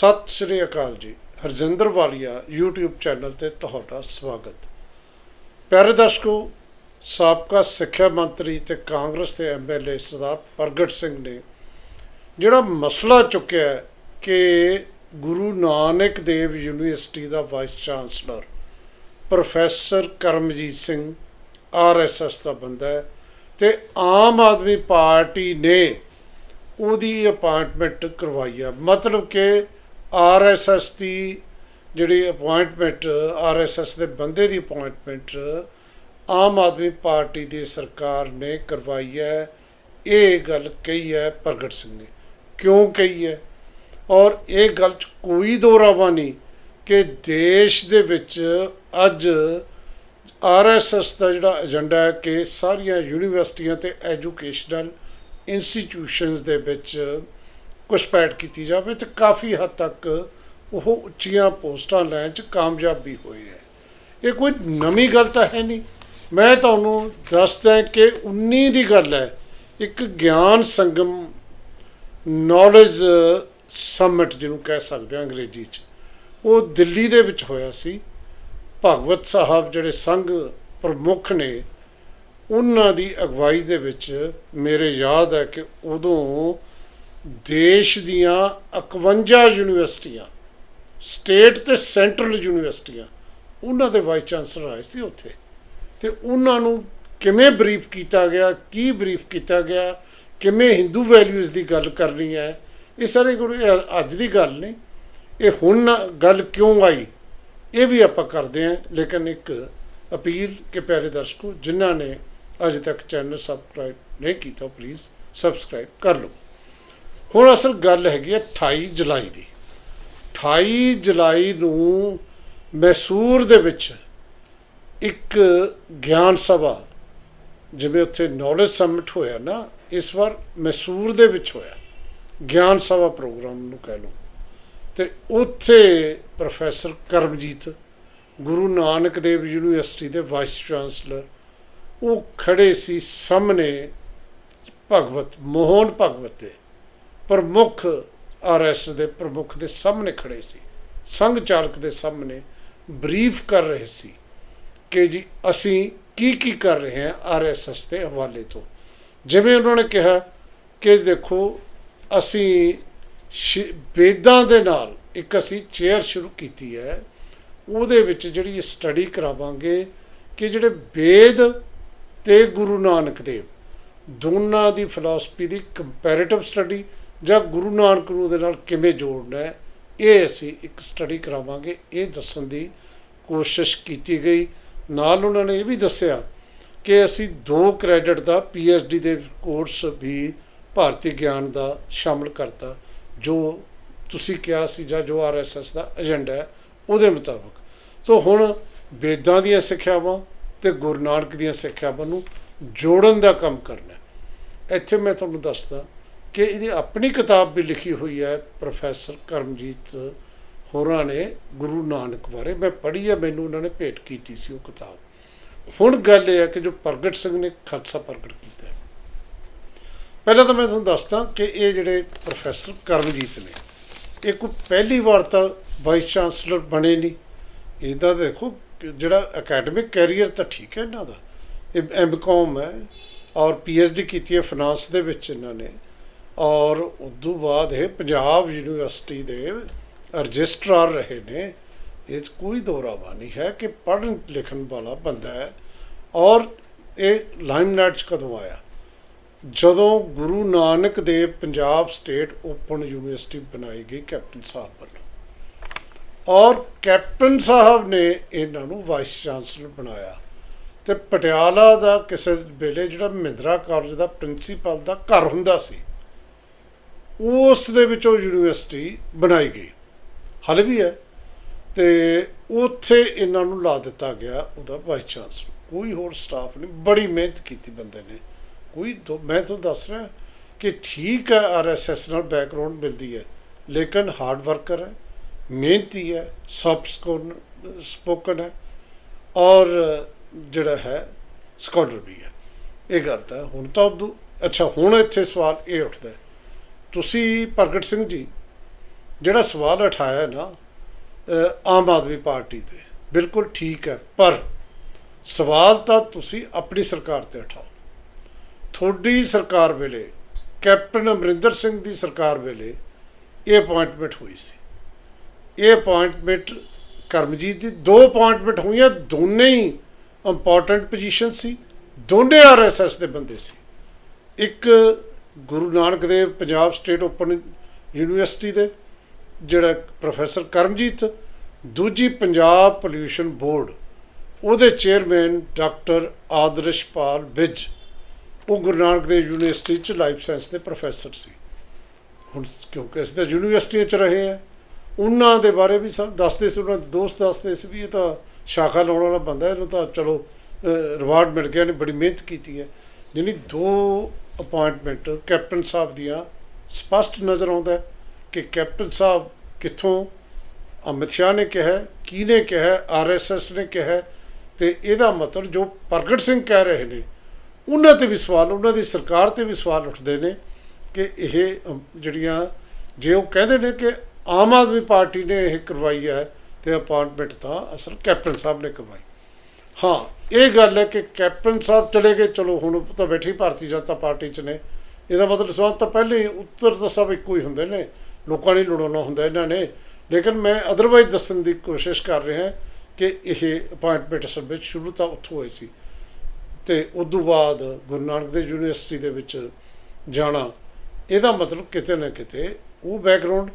ਸਤਿ ਸ਼੍ਰੀ ਅਕਾਲ ਜੀ। ਹਰਜਿੰਦਰ ਵਾਲੀਆ YouTube channel ਤੇ ਤੁਹਾਡਾ ਸਵਾਗਤ। ਪਿਆਰੇ ਦਰਸ਼ਕੋ, ਸਾਬਕਾ ਸਿੱਖਿਆ ਮੰਤਰੀ ਤੇ ਕਾਂਗਰਸ ਦੇ ਐਮਐਲਏ ਸਰਦਾਰ ਪ੍ਰਗਟ ਸਿੰਘ ਨੇ ਜਿਹੜਾ ਮਸਲਾ ਚੁੱਕਿਆ ਕਿ ਗੁਰੂ ਨਾਨਕ ਦੇਵ ਯੂਨੀਵਰਸਿਟੀ ਦਾ vice chancellor professor Karamjit Singh RSS ਦਾ ਬੰਦਾ ਹੈ ਤੇ ਆਮ ਆਦਮੀ ਪਾਰਟੀ ਨੇ ਉਹਦੀ ਅਪਾਇੰਟਮੈਂਟ ਕਰਵਾਈ ਆ। ਮਤਲਬ ਕਿ ਆਰਐਸਐਸ ਦੀ ਜਿਹੜੀ ਅਪਾਇੰਟਮੈਂਟ ਆਰਐਸਐਸ ਦੇ ਬੰਦੇ ਦੀ ਅਪਾਇੰਟਮੈਂਟ ਆਮ ਆਦਮੀ ਪਾਰਟੀ ਦੀ ਸਰਕਾਰ ਨੇ ਕਰਵਾਈ ਹੈ। ਇਹ ਗੱਲ ਕਹੀ ਹੈ ਪ੍ਰਗਟ ਸਿੰਘ ਨੇ। ਕਿਉਂ ਕਹੀ ਹੈ? ਔਰ ਇਹ ਗੱਲ 'ਚ ਕੋਈ ਦੋਰਾਵਾ ਨਹੀਂ ਕਿ ਦੇਸ਼ ਦੇ ਵਿੱਚ ਅੱਜ ਆਰਐਸਐਸ ਦਾ ਜਿਹੜਾ ਏਜੰਡਾ ਹੈ ਕਿ ਸਾਰੀਆਂ ਯੂਨੀਵਰਸਿਟੀਆਂ ਤੇ ਐਜੂਕੇਸ਼ਨਲ ਇੰਸਟੀਟਿਊਸ਼ਨਸ ਦੇ ਵਿੱਚ ਘੁਸਪੈਠ ਕੀਤੀ ਜਾਵੇ ਤੇ ਕਾਫੀ ਹੱਦ ਤੱਕ ਉਹ ਉੱਚੀਆਂ ਪੋਸਟਾਂ ਲੈਣ 'ਚ ਕਾਮਯਾਬੀ ਹੋਈ ਹੈ। ਇਹ ਕੋਈ ਨਵੀਂ ਗੱਲ ਤਾਂ ਹੈ ਨਹੀਂ। ਮੈਂ ਤੁਹਾਨੂੰ ਦੱਸਦਾ ਕਿ 19 ਦੀ ਗੱਲ ਹੈ। ਇੱਕ ਗਿਆਨ ਸੰਗਮ ਨੌਲੇਜ ਸਮਿਟ ਜਿਹਨੂੰ ਕਹਿ ਸਕਦੇ ਹਾਂ ਅੰਗਰੇਜ਼ੀ 'ਚ। ਉਹ ਦਿੱਲੀ ਦੇ ਵਿੱਚ ਹੋਇਆ ਸੀ। ਭਗਵਤ ਸਾਹਿਬ ਜਿਹੜੇ ਸੰਘ ਪ੍ਰਮੁੱਖ ਨੇ, ਉਹਨਾਂ ਦੀ ਅਗਵਾਈ ਦੇ ਵਿੱਚ ਮੇਰੇ ਯਾਦ ਹੈ ਕਿ ਉਦੋਂ ਦੇਸ਼ ਦੀਆਂ 51 ਯੂਨੀਵਰਸਿਟੀਆਂ, ਸਟੇਟ ਤੇ ਸੈਂਟਰਲ ਯੂਨੀਵਰਸਿਟੀਆਂ, ਉਹਨਾਂ ਦੇ ਵਾਈਸ ਚਾਂਸਲਰ ਆਏ ਸੀ ਉੱਥੇ। ਤੇ ਉਹਨਾਂ ਨੂੰ ਕਿਵੇਂ ਬਰੀਫ ਕੀਤਾ ਗਿਆ, ਕੀ ਬਰੀਫ ਕੀਤਾ ਗਿਆ, ਕਿਵੇਂ ਹਿੰਦੂ ਵੈਲਿਊਜ਼ ਦੀ ਗੱਲ ਕਰਨੀ ਹੈ, ਇਹ ਸਾਰੇ ਗੁਰੂ, ਇਹ ਅੱਜ ਦੀ ਗੱਲ ਨਹੀਂ, ਇਹ ਹੁਣ ਗੱਲ ਕਿਉਂ ਆਈ, ਇਹ ਵੀ ਆਪਾਂ ਕਰਦੇ ਹਾਂ। ਲੇਕਿਨ ਇੱਕ ਅਪੀਲ ਕਿ ਪਿਆਰੇ ਦਰਸ਼ਕੋ, ਜਿਨ੍ਹਾਂ ਨੇ ਅਜੇ ਤੱਕ ਚੈਨਲ ਸਬਸਕ੍ਰਾਈਬ ਨਹੀਂ ਕੀਤਾ ਪਲੀਜ਼ ਸਬਸਕ੍ਰਾਈਬ ਕਰ ਲਓ। ਹੁਣ ਅਸਲ ਗੱਲ ਹੈਗੀ ਹੈ 28 ਜੁਲਾਈ ਦੀ। 28 ਜੁਲਾਈ ਨੂੰ ਮੈਸੂਰ ਦੇ ਵਿੱਚ ਇੱਕ ਗਿਆਨ ਸਭਾ, ਜਿਵੇਂ ਉੱਥੇ ਨੌਲੇਜ ਸਮਿਟ ਹੋਇਆ ਨਾ, ਇਸ ਵਾਰ ਮੈਸੂਰ ਦੇ ਵਿੱਚ ਹੋਇਆ। ਗਿਆਨ ਸਭਾ ਪ੍ਰੋਗਰਾਮ ਨੂੰ ਕਹਿ ਲਓ। ਤੇ ਉੱਥੇ ਪ੍ਰੋਫੈਸਰ ਕਰਮਜੀਤ, ਗੁਰੂ ਨਾਨਕ ਦੇਵ ਯੂਨੀਵਰਸਿਟੀ ਦੇ ਵਾਈਸ ਚਾਂਸਲਰ ਉਹ ਖੜੇ ਸੀ ਸਾਹਮਣੇ ਭਗਵਤ, ਮੋਹਨ ਭਗਵਤ ਦੇ। ਪ੍ਰਮੁੱਖ ਆਰਐਸ ਦੇ ਪ੍ਰਮੁੱਖ ਦੇ ਸਾਹਮਣੇ ਖੜੇ ਸੀ। ਸੰਘ ਚਾਲਕ ਦੇ ਸਾਹਮਣੇ ਬਰੀਫ ਕਰ ਰਹੇ ਸੀ ਕਿ ਜੀ ਅਸੀਂ ਕੀ ਕੀ ਕਰ ਰਹੇ ਹਾਂ ਆਰਐਸਐਸ ਦੇ ਹਵਾਲੇ ਤੋਂ। ਜਿਵੇਂ ਉਹਨਾਂ ਨੇ ਕਿਹਾ ਕਿ ਦੇਖੋ, ਅਸੀਂ ਸ਼ਿ- ਵੇਦਾਂ ਦੇ ਨਾਲ ਇੱਕ ਅਸੀਂ ਚੇਅਰ ਸ਼ੁਰੂ ਕੀਤੀ ਹੈ, ਉਹਦੇ ਵਿੱਚ ਜਿਹੜੀ ਸਟੱਡੀ ਕਰਾਵਾਂਗੇ ਕਿ ਜਿਹੜੇ ਵੇਦ ਤੇ ਗੁਰੂ ਨਾਨਕ ਦੇਵ, ਦੋਨਾਂ ਦੀ ਫਿਲਾਸਫੀ ਦੀ ਕੰਪੈਰੀਟਿਵ ਸਟੱਡੀ ਜਾਂ ਗੁਰੂ ਨਾਨਕ ਨੂੰ ਉਹਦੇ ਨਾਲ ਕਿਵੇਂ ਜੋੜਨਾ ਹੈ, ਇਹ ਅਸੀਂ ਇੱਕ ਸਟੱਡੀ ਕਰਾਵਾਂਗੇ। ਇਹ ਦੱਸਣ ਦੀ ਕੋਸ਼ਿਸ਼ ਕੀਤੀ ਗਈ। ਨਾਲ ਉਹਨਾਂ ਨੇ ਇਹ ਵੀ ਦੱਸਿਆ ਕਿ ਅਸੀਂ 2 ਕ੍ਰੈਡਿਟ ਦਾ ਡੀ ਦੇ ਕੋਰਸ ਵੀ ਭਾਰਤੀ ਗਿਆਨ ਦਾ ਸ਼ਾਮਲ ਕਰਤਾ, ਜੋ ਤੁਸੀਂ ਕਿਹਾ ਸੀ ਜਾਂ ਜੋ ਆਰਐਸਐਸ ਦਾ ਏਜੰਡਾ ਹੈ, ਉਹਦੇ ਮੁਤਾਬਕ। ਸੋ ਹੁਣ ਵੇਦਾਂ ਦੀਆਂ ਸਿੱਖਿਆਵਾਂ ਤੇ ਗੁਰੂ ਨਾਨਕ ਦੀਆਂ ਸਿੱਖਿਆਵਾਂ ਨੂੰ ਜੋੜਨ ਦਾ ਕੰਮ ਕਰਨਾ ਇੱਥੇ ਮੈਂ ਤੁਹਾਨੂੰ ਦੱਸਦਾ ਕਿ ਇਹਦੀ ਆਪਣੀ ਕਿਤਾਬ ਵੀ ਲਿਖੀ ਹੋਈ ਹੈ ਪ੍ਰੋਫੈਸਰ ਕਰਮਜੀਤ ਹੋਰਾਂ ਨੇ ਗੁਰੂ ਨਾਨਕ ਬਾਰੇ। ਮੈਂ ਪੜ੍ਹੀ ਹੈ, ਮੈਨੂੰ ਉਹਨਾਂ ਨੇ ਭੇਟ ਕੀਤੀ ਸੀ ਉਹ ਕਿਤਾਬ। ਹੁਣ ਗੱਲ ਇਹ ਹੈ ਕਿ ਜੋ ਪ੍ਰਗਟ ਸਿੰਘ ਨੇ ਖਾਲਸਾ ਪ੍ਰਗਟ ਕੀਤਾ ਪਹਿਲਾਂ ਤਾਂ ਮੈਂ ਤੁਹਾਨੂੰ ਦੱਸਦਾ ਕਿ ਇਹ ਜਿਹੜੇ ਪ੍ਰੋਫੈਸਰ ਕਰਮਜੀਤ ਨੇ, ਇਹ ਕੋਈ ਪਹਿਲੀ ਵਾਰ ਤਾਂ ਵਾਈਸ ਚਾਂਸਲਰ ਬਣੇ ਨਹੀਂ। ਇਹਦਾ ਦੇਖੋ, ਜਿਹੜਾ ਅਕੈਡਮਿਕ ਕੈਰੀਅਰ ਤਾਂ ਠੀਕ ਹੈ ਇਹਨਾਂ ਦਾ। ਇਹ ਐਮਕਾਮ ਹੈ ਔਰ ਡੀ ਕੀਤੀ ਹੈ ਫਾਈਨਾਂਸ ਦੇ ਵਿੱਚ ਇਹਨਾਂ ਨੇ। ਔਰ ਉਸ ਤੋਂ ਬਾਅਦ ਇਹ ਪੰਜਾਬ ਯੂਨੀਵਰਸਿਟੀ ਦੇ ਰਜਿਸਟਰਾਰ ਰਹੇ ਨੇ। ਇਹ 'ਚ ਕੋਈ ਦੋਰਾਵਾ ਨਹੀਂ ਹੈ ਕਿ ਪੜ੍ਹਨ ਲਿਖਣ ਵਾਲਾ ਬੰਦਾ ਹੈ। ਔਰ ਇਹ ਲਾਈਮਲਾਈਟ 'ਚ ਕਦੋਂ ਆਇਆ? ਜਦੋਂ Guru Nanak Dev Punjab state open university ਬਣਾਈ ਗਈ ਕੈਪਟਨ ਸਾਹਿਬ ਵੱਲੋਂ। ਔਰ ਕੈਪਟਨ ਸਾਹਿਬ ਨੇ ਇਹਨਾਂ ਨੂੰ ਵਾਈਸ ਚਾਂਸਲਰ ਬਣਾਇਆ। ਤੇ ਪਟਿਆਲਾ ਦਾ ਕਿਸੇ ਵੇਲੇ ਜਿਹੜਾ ਮਹਿੰਦਰਾ ਕਾਲਜ ਦਾ ਪ੍ਰਿੰਸੀਪਲ ਦਾ ਘਰ ਹੁੰਦਾ ਸੀ ਉਸ ਦੇ ਵਿੱਚੋਂ ਯੂਨੀਵਰਸਿਟੀ ਬਣਾਈ ਗਈ। ਹਾਲੇ ਵੀ ਹੈ ਤੇ ਉੱਥੇ ਇਹਨਾਂ ਨੂੰ ਲਾ ਦਿੱਤਾ ਗਿਆ ਉਹਦਾ ਵਾਈਸ ਚਾਂਸਲਰ ਕੋਈ ਹੋਰ ਸਟਾਫ ਨਹੀਂ, ਬੜੀ ਮਿਹਨਤ ਕੀਤੀ ਬੰਦੇ ਨੇ। ਕੋਈ ਦੋ, ਮੈਂ ਤੁਹਾਨੂੰ ਦੱਸ ਰਿਹਾ ਕਿ ਠੀਕ ਹੈ ਆਰਐਸਐਸ ਨਾਲ ਬੈਕਗ੍ਰਾਉਂਡ ਮਿਲਦੀ ਹੈ, ਲੇਕਿਨ ਹਾਰਡ ਵਰਕਰ ਹੈ, ਮਿਹਨਤੀ ਹੈ ਸੌਫਟ ਸਪੋਕਨ ਹੈ, ਔਰ ਜਿਹੜਾ ਹੈ ਸਕਾਲਰ ਵੀ ਹੈ। ਇਹ ਗੱਲ ਤਾਂ ਹੁਣ ਤਾਂ ਉਦੋਂ, ਅੱਛਾ, ਹੁਣ ਇੱਥੇ ਸਵਾਲ ਇਹ ਉੱਠਦਾ ਤੁਸੀਂ ਪ੍ਰਗਟ ਸਿੰਘ ਜੀ, ਜਿਹੜਾ ਸਵਾਲ ਉਠਾਇਆ ਨਾ ਆਮ ਆਦਮੀ ਪਾਰਟੀ ਤੇ, ਬਿਲਕੁਲ ਠੀਕ ਹੈ, ਪਰ ਸਵਾਲ ਤਾਂ ਤੁਸੀਂ ਆਪਣੀ ਸਰਕਾਰ ਤੇ ਉਠਾਓ। ਤੁਹਾਡੀ ਸਰਕਾਰ ਵੇਲੇ, ਕੈਪਟਨ ਅਮਰਿੰਦਰ ਸਿੰਘ ਦੀ ਸਰਕਾਰ ਵੇਲੇ ਇਹ ਅਪਾਇੰਟਮੈਂਟ ਹੋਈ ਸੀ। ਇਹ ਅਪਾਇੰਟਮੈਂਟ ਕਰਮਜੀਤ ਦੀ, ਦੋ ਅਪਾਇੰਟਮੈਂਟ ਹੋਈਆਂ, ਦੋਨੇ ਹੀ ਇੰਪੋਰਟੈਂਟ ਪੋਜੀਸ਼ਨ ਸੀ, ਦੋਨੇ ਆਰਐਸਐਸ ਦੇ ਬੰਦੇ ਸੀ। ਇੱਕ Guru Nanak Dev Punjab state open university ਦੇ ਜਿਹੜਾ ਪ੍ਰੋਫੈਸਰ ਕਰਮਜੀਤ, ਦੂਜੀ ਪੰਜਾਬ ਪੋਲਿਊਸ਼ਨ ਬੋਰਡ, ਉਹਦੇ ਚੇਅਰਮੈਨ ਡਾਕਟਰ ਆਦਰਸ਼ਪਾਲ ਬਿਜ, ਉਹ ਗੁਰੂ ਨਾਨਕ ਦੇਵ ਯੂਨੀਵਰਸਿਟੀ ਚ ਲਾਈਫ ਸਾਇੰਸ ਦੇ ਪ੍ਰੋਫੈਸਰ ਸੀ। ਹੁਣ ਕਿਉਂਕਿ ਅਸੀਂ ਤਾਂ ਯੂਨੀਵਰਸਿਟੀਆਂ ਚ ਰਹੇ ਆ ਉਹਨਾਂ ਦੇ ਬਾਰੇ ਵੀ ਸਭ ਦੱਸਦੇ ਸੀ, ਉਹਨਾਂ ਦੇ ਦੋਸਤ ਦੱਸਦੇ ਸੀ ਵੀ ਇਹ ਤਾਂ ਸ਼ਾਖਾ ਲਾਉਣ ਵਾਲਾ ਬੰਦਾ, ਇਹਨੂੰ ਤਾਂ ਚਲੋ ਰਿਵਾਰਡ ਮਿਲ ਗਿਆ ਨੇ ਬੜੀ ਮਿਹਨਤ ਕੀਤੀ ਹੈ। ਯਾਨੀ ਦੋ ਅਪਾਇੰਟਮੈਂਟ ਕੈਪਟਨ ਸਾਹਿਬ ਦੀਆਂ ਸਪਸ਼ਟ ਨਜ਼ਰ ਆਉਂਦਾ ਹੈ ਕਿ ਕੈਪਟਨ ਸਾਹਿਬ ਕਿੱਥੋਂ ਅਮਿਤ ਸ਼ਾਹ ਨੇ ਕਿਹਾ ਹੈ, ਕਿਹਨੇ ਕਿਹਾ ਹੈ, ਆਰਐਸਐਸ ਨੇ ਕਿਹਾ ਹੈ, ਤੇ ਇਹਦਾ ਮਤਲਬ ਜੋ ਪ੍ਰਗਟ ਸਿੰਘ ਕਹਿ ਰਹੇ ਨੇ ਉਹਨਾਂ ਤੇ ਵੀ ਸਵਾਲ ਉਹਨਾਂ ਦੀ ਸਰਕਾਰ ਤੇ ਵੀ ਸਵਾਲ ਉੱਠਦੇ ਨੇ ਕਿ ਇਹ ਜਿਹੜੀਆਂ ਜੇ ਉਹ ਕਹਿੰਦੇ ਨੇ ਕਿ ਆਮ ਆਦਮੀ ਪਾਰਟੀ ਨੇ ਇਹ ਕਰਵਾਈ ਹੈ ਤੇ ਅਪਾਇੰਟਮੈਂਟ ਤਾਂ ਅਸਲ ਕੈਪਟਨ ਸਾਹਿਬ ਨੇ ਕਰਵਾਈ। ਹਾਂ, ਇਹ ਗੱਲ ਹੈ ਕਿ ਕੈਪਟਨ ਸਾਹਿਬ ਚਲੇ ਗਏ, ਚਲੋ ਹੁਣ ਤਾਂ ਬੈਠੀ ਭਾਰਤੀ ਜਨਤਾ ਪਾਰਟੀ ਚ ਨੇ। ਇਹਦਾ ਮਤਲਬ ਸਵਾਲ ਤਾਂ ਪਹਿਲੇ ਹੀ ਉੱਤਰ ਤਾਂ ਸਭ ਇੱਕੋ ਹੀ ਹੁੰਦੇ ਨੇ। ਲੋਕਾਂ ਨੇ ਲੜਾਉਣਾ ਹੁੰਦਾ ਇਹਨਾਂ ਨੇ। ਲੇਕਿਨ ਮੈਂ ਅਦਰਵਾਈਜ਼ ਦੱਸਣ ਦੀ ਕੋਸ਼ਿਸ਼ ਕਰ ਰਿਹਾ ਕਿ ਇਹ ਅਪਾਇੰਟਮੈਂਟ ਅਸਲ ਵਿੱਚ ਸ਼ੁਰੂ ਤਾਂ ਉੱਥੋਂ ਹੋਈ ਸੀ। ਤੇ ਤੋਂ ਬਾਅਦ ਗੁਰੂ ਨਾਨਕ ਦੇਵ ਯੂਨੀਵਰਸਿਟੀ ਦੇ ਵਿੱਚ ਜਾਣਾ, ਇਹਦਾ ਮਤਲਬ ਕਿਤੇ ਨਾ ਕਿਤੇ ਉਹ ਬੈਕਗ੍ਰਾਉਂਡ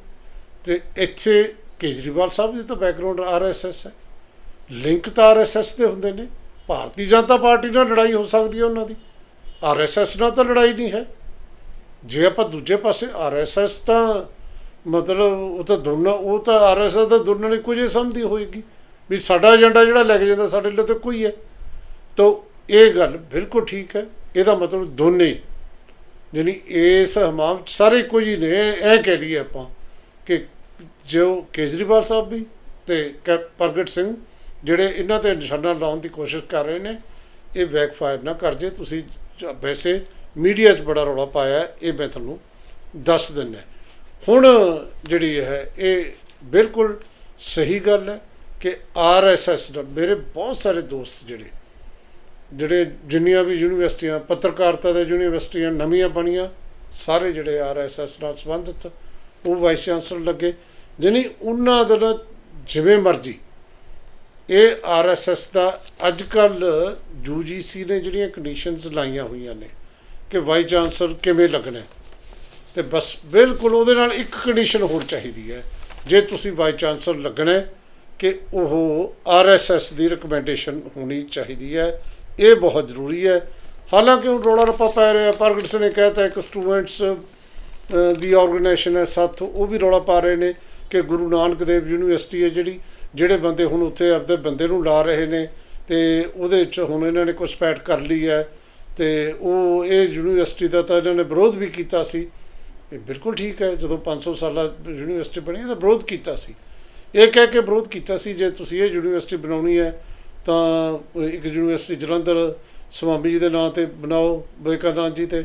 ਤੇ ਇੱਥੇ ਕੇਜਰੀਵਾਲ ਸਾਹਿਬ ਦੀ ਤਾਂ ਬੈਕਗ੍ਰਾਉਂਡ ਆਰਐਸਐਸ ਹੈ। ਲਿੰਕ ਤਾਂ ਆਰਐਸਐਸ ਦੇ ਹੁੰਦੇ ਨੇ। ਭਾਰਤੀ ਜਨਤਾ ਪਾਰਟੀ ਨਾਲ ਲੜਾਈ ਹੋ ਸਕਦੀ ਹੈ ਉਹਨਾਂ ਦੀ। ਆਰਐਸਐਸ ਨਾਲ ਤਾਂ ਲੜਾਈ ਨਹੀਂ ਹੈ। ਜੇ ਆਪਾਂ ਦੂਜੇ ਪਾਸੇ ਆਰਐਸਐਸ ਤਾਂ ਮਤਲਬ ਉਹ ਤਾਂ ਦੋਨਾਂ ਉਹ ਤਾਂ ਆਰਐਸਐਸ ਦਾ ਦੋਨਾਂ ਨੇ ਕੁਝ ਸਮਝਦੀ ਹੋਏਗੀ। ਵੀ ਸਾਡਾ ਏਜੰਡਾ ਜਿਹੜਾ ਲੈ ਕੇ ਜਾਂਦਾ ਸਾਡੇ ਲਈ ਤਾਂ ਕੋਈ ਹੈ। ਤਾਂ ਇਹ ਗੱਲ ਬਿਲਕੁਲ ਠੀਕ ਹੈ। ਇਹਦਾ ਮਤਲਬ ਦੋਨੇ। ਹੀ। ਯਾਨੀ ਇਸ ਹਮਾਮ 'ਚ ਸਾਰੇ ਕੁਝ ਹੀ ਨੇ। ਇਹ ਕਹਿ ਲਈਏ ਆਪਾਂ ਕਿ ਜੋ ਕੇਜਰੀਵਾਲ ਸਾਹਿਬ ਵੀ ਤੇ ਕੈ- ਪ੍ਰਗਟ ਸਿੰਘ ਜਿਹੜੇ ਇਹਨਾਂ ਤੇ ਨਿਸ਼ਾਨਾ ਲਾਉਣ ਦੀ ਕੋਸ਼ਿਸ਼ ਕਰ ਰਹੇ ਨੇ, ਇਹ ਬੈਕਫਾਇਰ ਨਾ ਕਰ ਜੇ। ਤੁਸੀਂ ਵੈਸੇ ਮੀਡੀਆ 'ਚ ਬੜਾ ਰੌਲਾ ਪਾਇਆ ਇਹ ਮੈਂ ਤੁਹਾਨੂੰ ਦੱਸ ਦਿੰਦਾ ਹੁਣ ਜਿਹੜੀ ਹੈ, ਇਹ ਬਿਲਕੁਲ ਸਹੀ ਗੱਲ ਹੈ ਕਿ ਆਰਐਸਐਸ ਦਾ, ਮੇਰੇ ਬਹੁਤ ਸਾਰੇ ਦੋਸਤ ਜਿਹੜੇ ਜਿਹੜੇ ਜਿੰਨੀਆਂ ਵੀ ਯੂਨੀਵਰਸਿਟੀਆਂ, ਪੱਤਰਕਾਰਤਾ ਦੇ ਯੂਨੀਵਰਸਿਟੀਆਂ ਨਵੀਆਂ ਬਣੀਆਂ, ਸਾਰੇ ਜਿਹੜੇ ਆਰਐਸਐਸ ਨਾਲ ਸੰਬੰਧਿਤ, ਉਹ ਵਾਈਸ ਚਾਂਸਲਰ ਲੱਗੇ। ਜਾਣੀ ਉਹਨਾਂ ਦਾ ਜਿਵੇਂ ਮਰਜ਼ੀ ਇਹ ਆਰਐਸਐਸ ਦਾ ਅੱਜ ਕੱਲ ਯੂਜੀਸੀ ਨੇ ਜਿਹੜੀਆਂ ਕੰਡੀਸ਼ਨਸ ਲਾਈਆਂ ਹੋਈਆਂ ਨੇ ਕਿ ਵਾਈਸ ਚਾਂਸਲਰ ਕਿਵੇਂ ਲੱਗਣਾ ਹੈ। ਤੇ ਬਸ ਬਿਲਕੁਲ ਉਹਦੇ ਨਾਲ ਇੱਕ ਕੰਡੀਸ਼ਨ ਹੋਰ ਚਾਹੀਦੀ ਹੈ ਜੇ ਤੁਸੀਂ ਵਾਈਸ ਚਾਂਸਲਰ ਲੱਗਣਾ ਕਿ ਉਹ ਆਰਐਸਐਸ ਦੀ ਰეკਮੈਂਡੇਸ਼ਨ ਹੋਣੀ ਚਾਹੀਦੀ ਹੈ, ਇਹ ਬਹੁਤ ਜ਼ਰੂਰੀ ਹੈ ਹਾਲਾਂਕਿ ਹੁਣ ਰੋਲਾ ਰੱਪਾ ਪੈ ਰਿਹਾ, ਪ੍ਰਗਟ ਸਿੰਘ ਨੇ ਕਹਿਤਾ ਇੱਕ ਸਟੂਡੈਂਟਸ ਦੀ ਆਰਗੇਨਾਈਜੇਸ਼ਨ ਹੈ ਸਾਥ ਉਹ ਵੀ ਰੌਲਾ ਪਾ ਰਹੇ ਨੇ ਕਿ ਗੁਰੂ ਨਾਨਕ ਦੇਵ ਯੂਨੀਵਰਸਿਟੀ ਹੈ ਜਿਹੜੀ ਜਿਹੜੇ ਬੰਦੇ ਹੁਣ ਉੱਥੇ ਆਪਦੇ ਬੰਦੇ ਨੂੰ ਲਾ ਰਹੇ ਨੇ ਤੇ ਉਹਦੇ ਵਿੱਚ ਹੁਣ ਇਹਨਾਂ ਨੇ ਘੁਸਪੈਠ ਕਰ ਲਈ ਹੈ ਤੇ ਉਹ ਇਹ ਯੂਨੀਵਰਸਿਟੀ ਦਾ ਤਾਂ ਇਹਨਾਂ ਨੇ ਵਿਰੋਧ ਵੀ ਕੀਤਾ ਸੀ। ਇਹ ਬਿਲਕੁਲ ਠੀਕ ਹੈ, ਜਦੋਂ 500 ਸਾਲਾ ਯੂਨੀਵਰਸਿਟੀ ਬਣੀ ਤਾਂ ਵਿਰੋਧ ਕੀਤਾ ਸੀ। ਇਹ ਕਹਿ ਕੇ ਵਿਰੋਧ ਕੀਤਾ ਸੀ, ਜੇ ਤੁਸੀਂ ਇਹ ਯੂਨੀਵਰਸਿਟੀ ਬਣਾਉਣੀ ਹੈ ਤਾਂ ਇੱਕ ਯੂਨੀਵਰਸਿਟੀ ਜਲੰਧਰ ਸਵਾਮੀ ਜੀ ਦੇ ਨਾਂ ਤੇ ਬਣਾਓ, ਵਿਵੇਕਾਨੰਦ ਜੀ ਤੇ।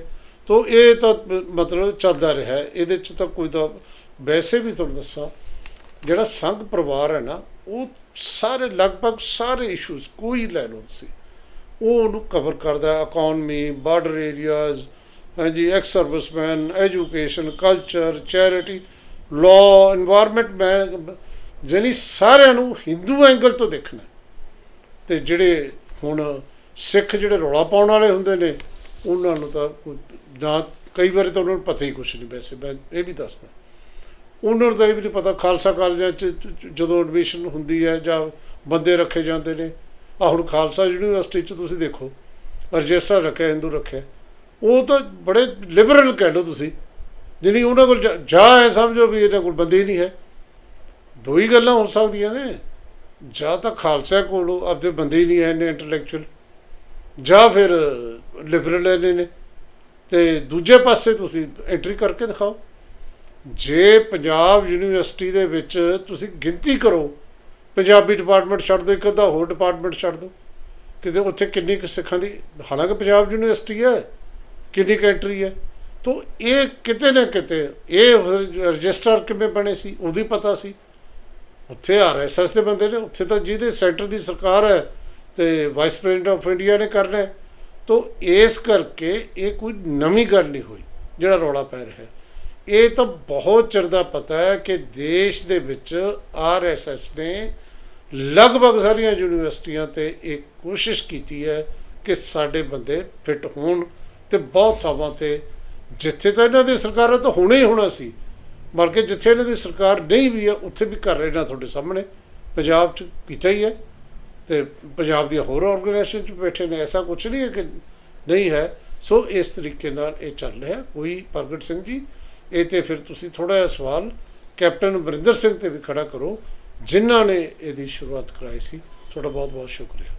ਤੋ ਇਹ ਤਾਂ ਮਤਲਬ ਚੱਲਦਾ ਰਿਹਾ ਇਹਦੇ ਚ ਤਾਂ ਕੋਈ ਦਾ ਵੈਸੇ ਵੀ ਤੁਹਾਨੂੰ ਦੱਸਾਂ, ਜਿਹੜਾ ਸੰਘ ਪਰਿਵਾਰ ਹੈ ਨਾ ਉਹ ਸਾਰੇ, ਲਗਭਗ ਸਾਰੇ ਇਸ਼ੂਜ਼ ਕੋਈ ਲੈ ਲਓ ਤੁਸੀਂ ਉਹ ਉਹਨੂੰ ਕਵਰ ਕਰਦਾ ਹੈ ਇਕਨੋਮੀ ਬਾਰਡਰ ਏਰੀਆਜ਼ ਹਾਂਜੀ ex serviceman education culture charity law environment ਮੈਂ ਜਾਨੀ ਸਾਰਿਆਂ ਨੂੰ ਹਿੰਦੂ ਐਂਗਲ ਤੋਂ ਦੇਖਣਾ। ਤੇ ਜਿਹੜੇ ਹੁਣ ਸਿੱਖ ਜਿਹੜੇ ਰੌਲਾ ਪਾਉਣ ਵਾਲੇ ਹੁੰਦੇ ਨੇ, ਉਹਨਾਂ ਨੂੰ ਤਾਂ ਜਾਂ ਕਈ ਵਾਰ ਤਾਂ ਉਹਨਾਂ ਨੂੰ ਪਤਾ ਹੀ ਕੁਛ ਨਹੀਂ ਵੈਸੇ, ਮੈਂ ਇਹ ਵੀ ਦੱਸਦਾ। ਉਹਨਾਂ ਨੂੰ ਤਾਂ ਇਹ ਵੀ ਨਹੀਂ ਪਤਾ, ਖਾਲਸਾ ਕਾਲਜਾਂ 'ਚ ਜਦੋਂ ਐਡਮਿਸ਼ਨ ਹੁੰਦੀ ਹੈ ਜਾਂ ਬੰਦੇ ਰੱਖੇ ਜਾਂਦੇ ਨੇ ਆ ਹੁਣ ਖਾਲਸਾ ਯੂਨੀਵਰਸਿਟੀ 'ਚ ਤੁਸੀਂ ਦੇਖੋ, ਰਜਿਸਟਰ ਰੱਖਿਆ, ਹਿੰਦੂ ਰੱਖਿਆ। ਉਹ ਤਾਂ ਬੜੇ ਲਿਬਰਲ ਕਹਿ ਲਓ ਤੁਸੀਂ ਜਿਹਨੀ ਉਹਨਾਂ ਕੋਲ ਜਾ- ਹੈ ਸਮਝੋ ਵੀ ਇਹਨਾਂ ਕੋਲ ਬੰਦੇ ਹੀ ਨਹੀਂ ਹੈ। ਦੋ ਹੀ ਗੱਲਾਂ ਹੋ ਸਕਦੀਆਂ ਨੇ, ਜਾਂ ਤਾਂ ਖਾਲਸਾ ਕੋਲ ਆਪਦੇ ਬੰਦੇ ਹੀ ਨਹੀਂ ਹੈ ਨੇ ਇੰਟੈਲੈਕਚੁਅਲ ਜਾਂ ਫਿਰ ਲਿਬਰਲ ਨੇ ਨੇ, ਤੇ ਦੂਜੇ ਪਾਸੇ ਤੁਸੀਂ ਐਂਟਰੀ ਕਰਕੇ ਦਿਖਾਓ। ਜੇ ਪੰਜਾਬ ਯੂਨੀਵਰਸਿਟੀ ਦੇ ਵਿੱਚ ਤੁਸੀਂ ਗਿਣਤੀ ਕਰੋ, ਪੰਜਾਬੀ ਡਿਪਾਰਟਮੈਂਟ ਛੱਡ ਦਿਓ, ਇੱਕ ਅੱਧਾ ਹੋਰ ਡਿਪਾਰਟਮੈਂਟ ਛੱਡ ਦਿਓ, ਕਿਤੇ ਉੱਥੇ ਕਿੰਨੀ ਕੁ ਸਿੱਖਾਂ ਦੀ, ਹਾਲਾਂਕਿ ਪੰਜਾਬ ਯੂਨੀਵਰਸਿਟੀ ਹੈ, ਕਿੰਨੀ ਕੁ ਐਂਟਰੀ ਹੈ, ਤੋ ਇਹ ਕਿਤੇ ਨਾ ਕਿਤੇ, ਇਹ ਰਜਿਸਟਰ ਕਿਵੇਂ ਬਣੇ ਸੀ, ਉਹਦੀ ਪਤਾ ਸੀ। ਉੱਥੇ ਆਰਐਸਐਸ ਦੇ ਬੰਦੇ ਨੇ, ਉੱਥੇ ਤਾਂ ਜਿਹਦੇ ਸੈਂਟਰ ਦੀ ਸਰਕਾਰ ਹੈ, ਤੇ ਵਾਈਸ ਪ੍ਰੈਜ਼ੀਡੈਂਟ ਆਫ ਇੰਡੀਆ ਨੇ ਕਰਨਾ ਹੈ। ਤੋ ਇਸ ਕਰਕੇ ਇਹ ਕੋਈ ਨਵੀਂ ਗੱਲ ਨਹੀਂ ਹੋਈ, ਜਿਹੜਾ ਰੌਲਾ ਪੈ ਰਿਹਾ ਹੈ। ਇਹ ਤਾਂ ਬਹੁਤ ਚਿਰ ਦਾ ਪਤਾ ਹੈ ਕਿ ਦੇਸ਼ ਦੇ ਵਿੱਚ ਆਰਐਸਐਸ ਨੇ ਲਗਭਗ ਸਾਰੀਆਂ ਯੂਨੀਵਰਸਿਟੀਆਂ ਤੇ ਇਹ ਕੋਸ਼ਿਸ਼ ਕੀਤੀ ਹੈ ਕਿ ਸਾਡੇ ਬੰਦੇ ਫਿੱਟ ਹੋਣ ਤੇ ਬਹੁਤ ਥਾਵਾਂ ਤੇ ਜਿੱਥੇ ਤਾਂ ਇਹਨਾਂ ਦੀ ਸਰਕਾਰਾਂ ਤਾਂ ਹੋਣਾ ਹੀ ਹੋਣਾ ਸੀ, ਬਲਕਿ ਜਿੱਥੇ ਇਹਨਾਂ ਦੀ ਸਰਕਾਰ ਨਹੀਂ ਵੀ ਹੈ, ਉੱਥੇ ਵੀ ਕਰ ਰਹੇ ਨਾ ਤੁਹਾਡੇ ਸਾਹਮਣੇ। ਪੰਜਾਬ 'ਚ ਕੀਤਾ ਹੀ ਹੈ ਤੇ ਪੰਜਾਬ ਦੀਆਂ ਹੋਰ ਆਰਗੇਨਾਈਜੇਸ਼ਨ 'ਚ ਬੈਠੇ ਨੇ, ਐਸਾ ਕੁਝ ਨਹੀਂ ਹੈ ਕਿ ਨਹੀਂ ਹੈ। ਸੋ ਇਸ ਤਰੀਕੇ ਨਾਲ ਇਹ ਚੱਲ ਰਿਹਾ। ਕੋਈ ਪ੍ਰਗਟ ਸਿੰਘ ਜੀ ਇਹ ਤੇ ਫਿਰ ਤੁਸੀਂ ਥੋੜਾ ਜਿਹਾ ਸਵਾਲ ਕੈਪਟਨ ਅਮਰਿੰਦਰ ਸਿੰਘ ਤੇ ਵੀ ਖੜਾ ਕਰੋ, ਜਿਨ੍ਹਾਂ ਨੇ ਇਹਦੀ ਸ਼ੁਰੂਆਤ ਕਰਾਈ ਸੀ। ਤੁਹਾਡਾ ਬਹੁਤ ਬਹੁਤ ਸ਼ੁਕਰੀਆ।